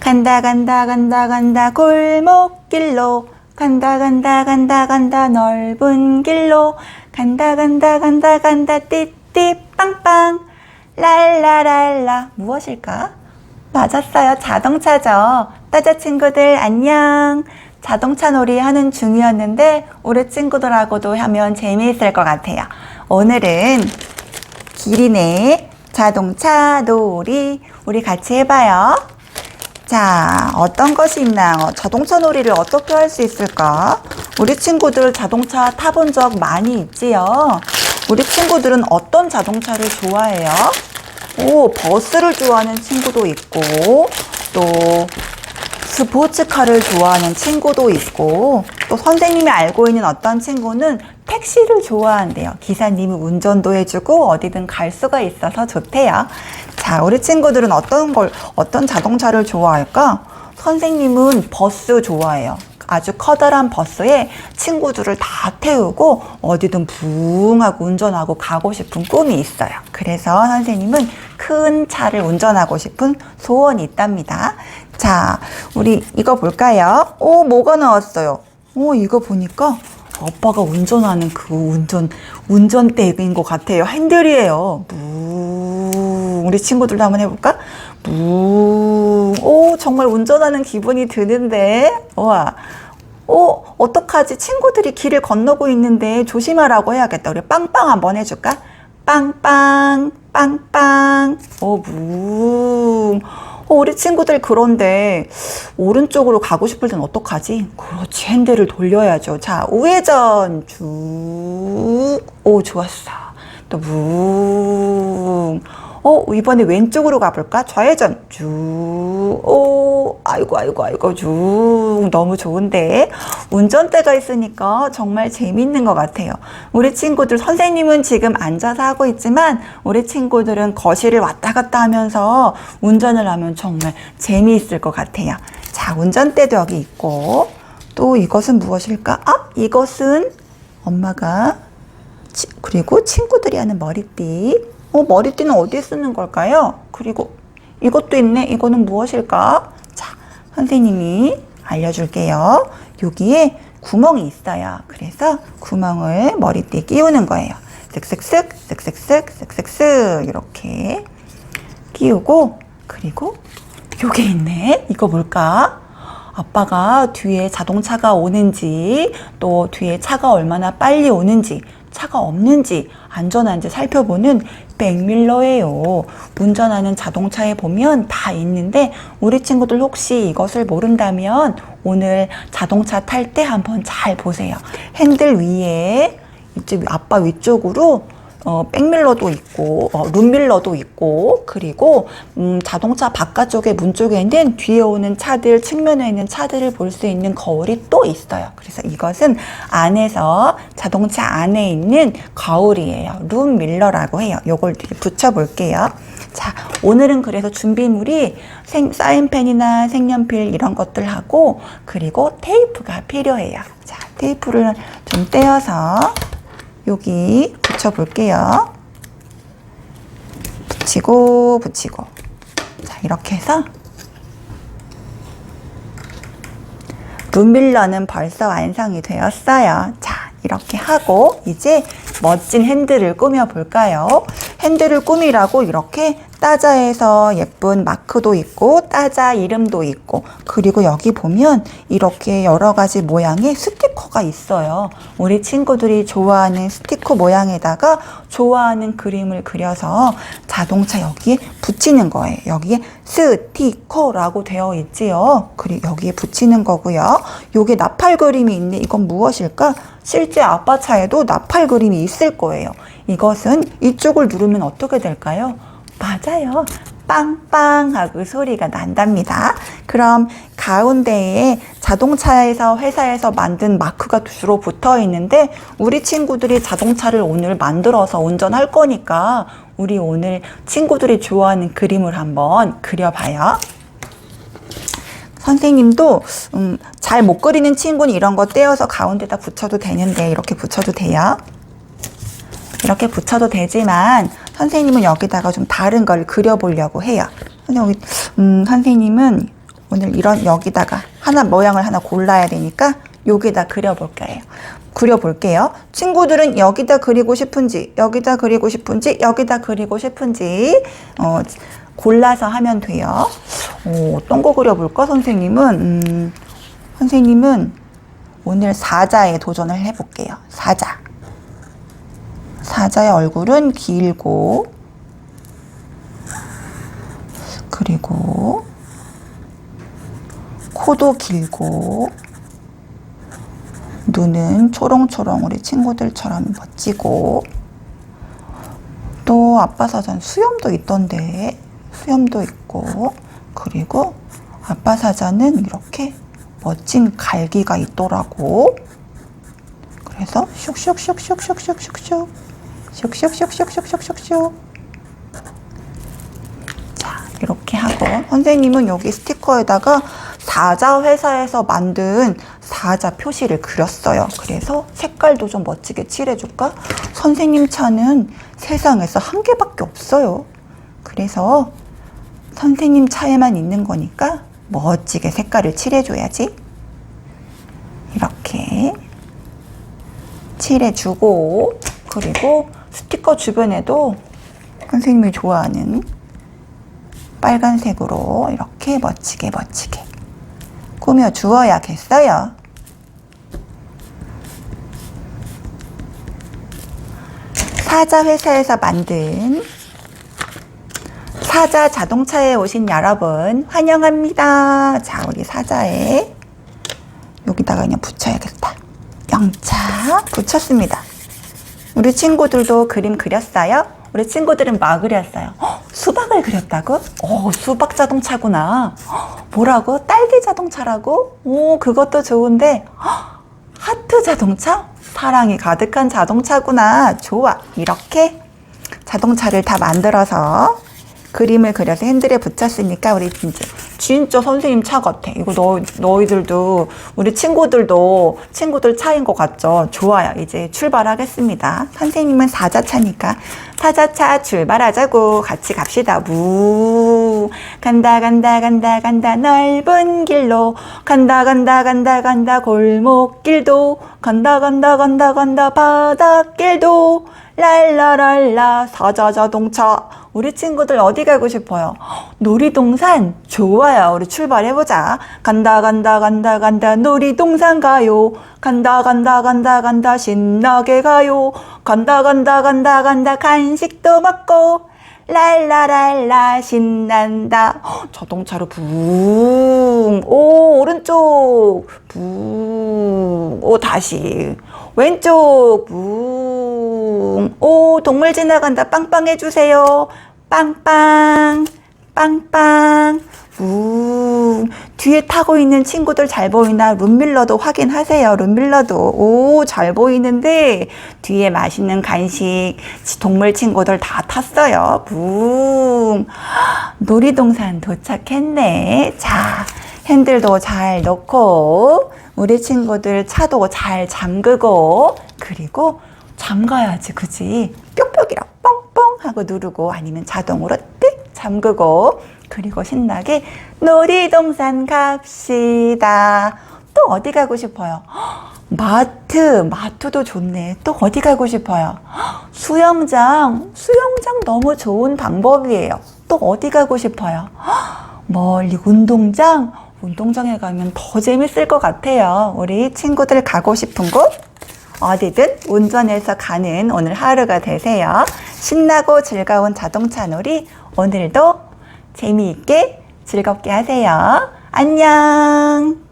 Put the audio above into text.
간다 간다 간다 간다 골목길로 간다 간다 간다 간다 넓은 길로 간다 간다 간다 간다 띠띠 빵빵 랄라랄라 무엇일까? 맞았어요. 자동차죠. 따자 친구들 안녕. 자동차 놀이 하는 중이었는데 우리 친구들하고도 하면 재미있을 것 같아요. 오늘은 기린의 자동차 놀이 우리 같이 해봐요. 자, 어떤 것이 있나? 어, 자동차 놀이를 어떻게 할 수 있을까? 우리 친구들 자동차 타본 적 많이 있지요? 우리 친구들은 어떤 자동차를 좋아해요? 오, 버스를 좋아하는 친구도 있고, 또 스포츠카를 좋아하는 친구도 있고, 또 선생님이 알고 있는 어떤 친구는 택시를 좋아한대요. 기사님이 운전도 해주고 어디든 갈 수가 있어서 좋대요. 자, 우리 친구들은 어떤 걸, 어떤 자동차를 좋아할까? 선생님은 버스 좋아해요. 아주 커다란 버스에 친구들을 다 태우고 어디든 부웅하고 운전하고 가고 싶은 꿈이 있어요. 그래서 선생님은 큰 차를 운전하고 싶은 소원이 있답니다. 자, 우리 이거 볼까요? 오, 뭐가 나왔어요? 오, 이거 보니까 아빠가 운전하는 그 운전, 운전대인 것 같아요. 핸들이에요. 무. 우리 친구들도 한번 해볼까? 무. 오, 정말 운전하는 기분이 드는데. 와. 오, 어떡하지? 친구들이 길을 건너고 있는데 조심하라고 해야겠다. 우리 빵빵 한번 해줄까? 빵빵, 빵빵. 오, 무. 어, 우리 친구들 그런데 오른쪽으로 가고 싶을 땐 어떡하지? 그렇지, 핸들을 돌려야죠. 자, 우회전 쭉. 오, 좋았어. 또 뭉. 어, 이번에 왼쪽으로 가볼까? 좌회전 쭉. 오, 아이고, 아이고, 아이고, 쭉. 너무 좋은데. 운전대가 있으니까 정말 재밌는 것 같아요. 우리 친구들, 선생님은 지금 앉아서 하고 있지만, 우리 친구들은 거실을 왔다 갔다 하면서 운전을 하면 정말 재미있을 것 같아요. 자, 운전대도 여기 있고, 또 이것은 무엇일까? 아, 이것은 엄마가 치- 그리고 친구들이 하는 머리띠. 어, 머리띠는 어디에 쓰는 걸까요? 그리고 이것도 있네. 이거는 무엇일까? 자, 선생님이 알려줄게요. 여기에 구멍이 있어요. 그래서 구멍을 머리띠에 끼우는 거예요. 쓱쓱쓱, 쓱쓱쓱, 쓱쓱쓱. 이렇게 끼우고, 그리고 요게 있네. 이거 뭘까? 아빠가 뒤에 자동차가 오는지, 또 뒤에 차가 얼마나 빨리 오는지, 차가 없는지, 안전한지 살펴보는 백밀러예요. 운전하는 자동차에 보면 다 있는데, 우리 친구들 혹시 이것을 모른다면 오늘 자동차 탈 때 한번 잘 보세요. 핸들 위에 이쪽 아빠 위쪽으로 어, 백밀러도 있고, 어, 룸밀러도 있고, 그리고, 음, 자동차 바깥쪽에 문 쪽에는 뒤에 오는 차들, 측면에 있는 차들을 볼 수 있는 거울이 또 있어요. 그래서 이것은 안에서 자동차 안에 있는 거울이에요. 룸밀러라고 해요. 요걸 붙여볼게요. 자, 오늘은 그래서 준비물이 생, 사인펜이나 색연필 이런 것들 하고, 그리고 테이프가 필요해요. 자, 테이프를 좀 떼어서 여기 붙여볼게요. 붙이고, 붙이고. 자, 이렇게 해서 룸밀러는 벌써 완성이 되었어요. 자, 이렇게 하고 이제 멋진 핸들을 꾸며 볼까요? 핸들을 꾸미라고 이렇게 따자에서 예쁜 마크도 있고 따자 이름도 있고 그리고 여기 보면 이렇게 여러 가지 모양의 스티커가 있어요. 우리 친구들이 좋아하는 스티커 모양에다가 좋아하는 그림을 그려서 자동차 여기에 붙이는 거예요. 여기에 스티커라고 되어 있지요. 그리고 여기에 붙이는 거고요. 요게 나팔 그림이 있네. 이건 무엇일까? 실제 아빠 차에도 나팔 그림이 있을 거예요. 이것은 이쪽을 누르면 어떻게 될까요? 맞아요. 빵빵하고 소리가 난답니다. 그럼 가운데에 자동차에서 회사에서 만든 마크가 주로 붙어 있는데 우리 친구들이 자동차를 오늘 만들어서 운전할 거니까 우리 오늘 친구들이 좋아하는 그림을 한번 그려봐요. 선생님도 음, 잘 못 그리는 친구는 이런 거 떼어서 가운데다 붙여도 되는데 이렇게 붙여도 돼요. 이렇게 붙여도 되지만 선생님은 여기다가 좀 다른 걸 그려보려고 해요. 여기 음, 선생님은 오늘 이런 여기다가 하나 모양을 하나 골라야 되니까 여기다 그려볼 거예요. 그려볼게요. 친구들은 여기다 그리고 싶은지 여기다 그리고 싶은지 여기다 그리고 싶은지 어, 골라서 하면 돼요. 어, 어떤 거 그려볼까 선생님은 음, 선생님은 오늘 사자에 도전을 해볼게요. 사자. 사자의 얼굴은 길고 그리고 코도 길고 눈은 초롱초롱 우리 친구들처럼 멋지고 또 아빠 사자는 수염도 있던데 수염도 있고 그리고 아빠 사자는 이렇게 멋진 갈기가 있더라고. 그래서 슉슉슉슉슉슉슉슉 쇽쇽쇽쇽쇽쇽쇽 자 이렇게 하고 선생님은 여기 스티커에다가 사자 회사에서 만든 사자 표시를 그렸어요. 그래서 색깔도 좀 멋지게 칠해줄까? 선생님 차는 세상에서 한 개밖에 없어요. 그래서 선생님 차에만 있는 거니까 멋지게 색깔을 칠해줘야지. 이렇게 칠해주고 그리고 스티커 주변에도 선생님이 좋아하는 빨간색으로 이렇게 멋지게 멋지게 꾸며 주어야겠어요. 사자 회사에서 만든 사자 자동차에 오신 여러분 환영합니다. 자, 우리 사자에 여기다가 그냥 붙여야겠다. 영차 붙였습니다. 우리 친구들도 그림 그렸어요? 우리 친구들은 뭐 그렸어요? 헉, 수박을 그렸다고? 오, 수박 자동차구나. 헉, 뭐라고? 딸기 자동차라고? 오, 그것도 좋은데, 헉, 하트 자동차? 사랑이 가득한 자동차구나. 좋아. 이렇게 자동차를 다 만들어서 그림을 그려서 핸들에 붙였으니까 우리 이제 진짜 선생님 차 같아. 이거 너 너희들도 우리 친구들도 친구들 차인 것 같죠? 좋아요. 이제 출발하겠습니다. 선생님은 사자차니까. 사자차 출발하자고. 같이 갑시다. 무 간다 간다 간다 간다. 넓은 길로. 간다 간다 간다 간다. 골목길도. 간다 간다 간다 간다. 바닷길도. 랄라랄라. 사자 자동차 우리 친구들 어디 가고 싶어요? 놀이동산 좋아요. 우리 출발해보자. 간다 간다 간다 간다 놀이동산 가요. 간다 간다 간다 간다 신나게 가요. 간다 간다 간다 간다 간식도 먹고 랄라랄라 신난다. 헉, 자동차로 붕. 오 오른쪽 붕. 오 다시 왼쪽 붕. 오 동물 지나간다. 빵빵 해주세요. 빵빵 빵빵. 붕 뒤에 타고 있는 친구들 잘 보이나? 룸밀러도 확인하세요. 룸밀러도. 오 잘 보이는데? 뒤에 맛있는 간식. 동물 친구들 다 탔어요. 붕 놀이동산 도착했네. 자 핸들도 잘 넣고 우리 친구들 차도 잘 잠그고 그리고 잠가야지 그지? 뾱뾱이라 뻥뻥 하고 누르고 아니면 자동으로 띡 잠그고 그리고 신나게 놀이동산 갑시다. 또 어디 가고 싶어요? 마트 마트도 좋네. 또 어디 가고 싶어요? 수영장. 수영장 너무 좋은 방법이에요. 또 어디 가고 싶어요? 멀리 운동장. 운동장에 가면 더 재밌을 것 같아요. 우리 친구들 가고 싶은 곳 어디든 운전해서 가는 오늘 하루가 되세요. 신나고 즐거운 자동차 놀이 오늘도 재미있게 즐겁게 하세요. 안녕!